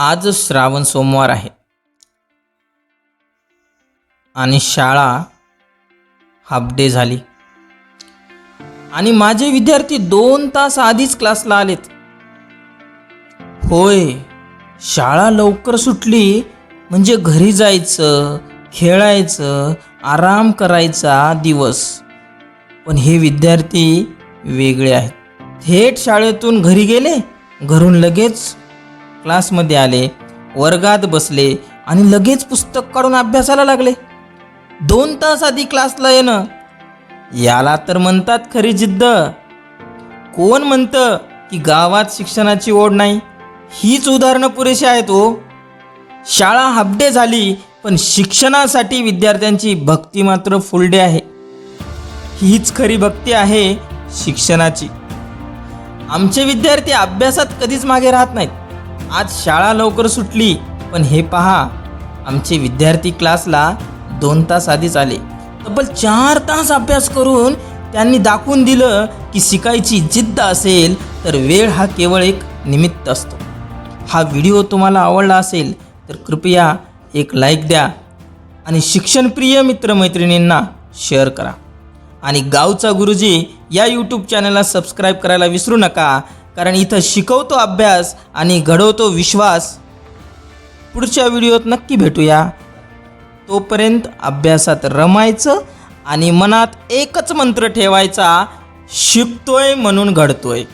आज श्रावण सोमवार आहे. आणि शाळा हाफ डे झाली. आणि माझे विद्यार्थी दोन तास आधीच क्लासला आलेत. होय शाळा लवकर सुटली म्हणजे घरी जायचं खेळायचं आराम करायचा दिवस. पण हे विद्यार्थी वेगळे आहेत. थेट शाळेतून घरी गेले घरून लगेच क्लासमध्ये आले वर्गात बसले आणि लगेच पुस्तक काढून अभ्यासाला लागले. दोन तास आधी क्लासला येणं. याला तर म्हणतात खरी जिद्द. कोण म्हणतं की गावात शिक्षणाची ओढ नाही? हीच उदाहरणं पुरेशी आहेत हो. शाळा हाफडे झाली पण शिक्षणासाठी विद्यार्थ्यांची भक्ती मात्र फुल डे आहे. हीच खरी भक्ती आहे शिक्षणाची. आमचे विद्यार्थी अभ्यासात कधीच मागे राहत नाहीत. आज शाळा लवकर सुटली पण हे पहा आमचे विद्यार्थी क्लासला दोन तास आधीच आले. तब्बल चार तास अभ्यास करून त्यांनी दाखवून दिलं की शिकायची जिद्द असेल तर वेळ हा केवळ एक निमित्त असतो. हा व्हिडिओ तुम्हाला आवडला असेल तर कृपया एक लाईक द्या आणि शिक्षणप्रिय मित्रमैत्रिणींना शेअर करा. आणि गावचा गुरुजी या यूट्यूब चॅनलला सबस्क्राईब करायला विसरू नका कारण इथं शिकवतो अभ्यास आणि घडवतो विश्वास. पुढच्या व्हिडिओत नक्की भेटूया. तोपर्यंत अभ्यासात रमायचं आणि मनात एकच मंत्र ठेवायचा शिकतोय म्हणून घडतोय.